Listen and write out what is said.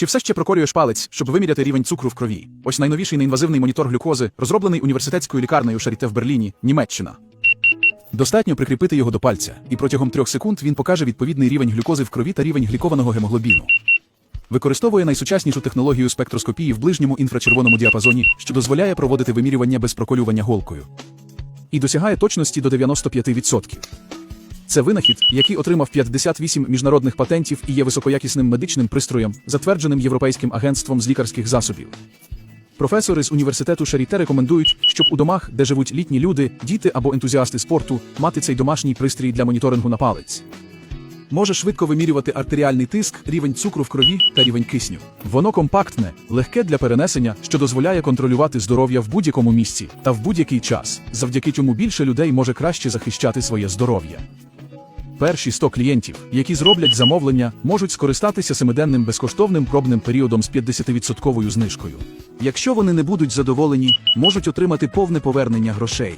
Чи все ще проколюєш палець, щоб виміряти рівень цукру в крові? Ось найновіший неінвазивний монітор глюкози, розроблений університетською лікарнею Шаріте в Берліні, Німеччина. Достатньо прикріпити його до пальця, і протягом трьох секунд він покаже відповідний рівень глюкози в крові та рівень глікованого гемоглобіну. Використовує найсучаснішу технологію спектроскопії в ближньому інфрачервоному діапазоні, що дозволяє проводити вимірювання без проколювання голкою. І досягає точності до 95%. Це винахід, який отримав 58 міжнародних патентів і є високоякісним медичним пристроєм, затвердженим Європейським агентством з лікарських засобів. Професори з університету Шаріте рекомендують, щоб у домах, де живуть літні люди, діти або ентузіасти спорту, мати цей домашній пристрій для моніторингу на палець. Може швидко вимірювати артеріальний тиск, рівень цукру в крові та рівень кисню. Воно компактне, легке для перенесення, що дозволяє контролювати здоров'я в будь-якому місці та в будь-який час, завдяки чому більше людей може краще захищати своє здоров'я. Перші 100 клієнтів, які зроблять замовлення, можуть скористатися семиденним безкоштовним пробним періодом з 50% знижкою. Якщо вони не будуть задоволені, можуть отримати повне повернення грошей.